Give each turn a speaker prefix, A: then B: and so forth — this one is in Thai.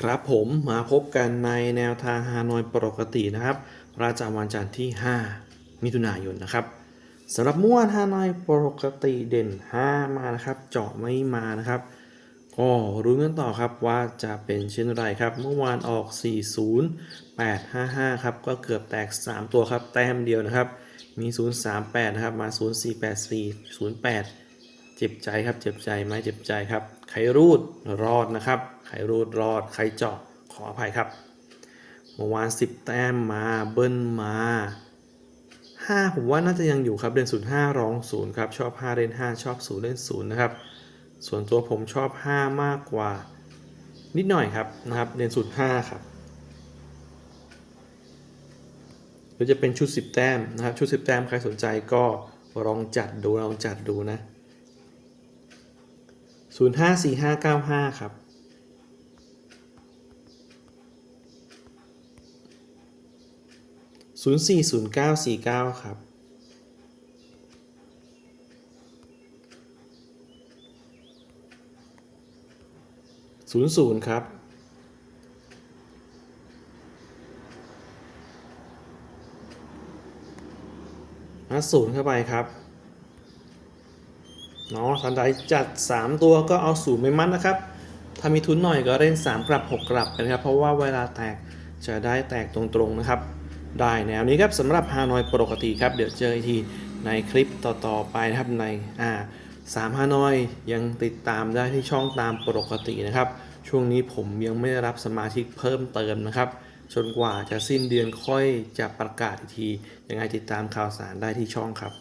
A: ครับผมมาพบกันในแนวทางฮานอยปกตินะครับประจำวันจันทร์ที่ 5 มิถุนายนนะครับสำหรับมื่วนฮานอยปกติเด่น 5 มานะครับ เจาะไม่มานะครับก็รู้กันต่อครับว่าจะเป็นเช่นไรครับ เมื่อวานออก 40 855 ครับ ก็เกือบแตก 3 ตัวครับ แต้มเดียวนะครับ มี 038 นะครับ มา 0484 08 เจ็บใจครับ เจ็บใจไหมเจ็บใจครับ ใครรูดรอดนะครับใครรูดรอดใครเจาะขออภัยครับ เมื่อวาน10 แต้มมาเบิ้ลมา 5 ผมว่าน่าจะยังอยู่ครับเด่นศูนย์ห้ารองศูนย์ครับชอบ 5 เล่น 5 ชอบ 0 เล่น 0 นะครับ ส่วนตัวผมชอบ 5 มากกว่า นิดหน่อยครับนะครับเด่นศูนย์5ครับหรือจะเป็นชุด 10 แต้มนะครับชุด 10 แต้มใครสนใจก็ลองจัดดูลองจัดดูนะ 054595 ครับ 040949 ครับ 00 ครับนัดศูนย์เข้าไปครับ เนาะทันใดจัด 3 ตัวก็เอาศูนย์ไปมัดนะครับ ถ้ามีทุนหน่อยก็เล่น 3 กลับ 6 กลับกันครับ เพราะว่าเวลาแตกจะได้แตกตรงๆนะครับ ได้แนวนี้ครับสำหรับฮานอยปกติครับ เดี๋ยวเจออีกทีในคลิปต่อๆไปนะครับในอ่าสามฮานอยยังติดตามได้ที่ช่องตามปกตินะครับ ช่วงนี้ผมยังไม่ได้รับสมาชิกเพิ่มเติมนะครับจนกว่าจะสิ้นเดือนค่อยจะประกาศอีกที ยังไงติดตามข่าวสารได้ที่ช่องครับ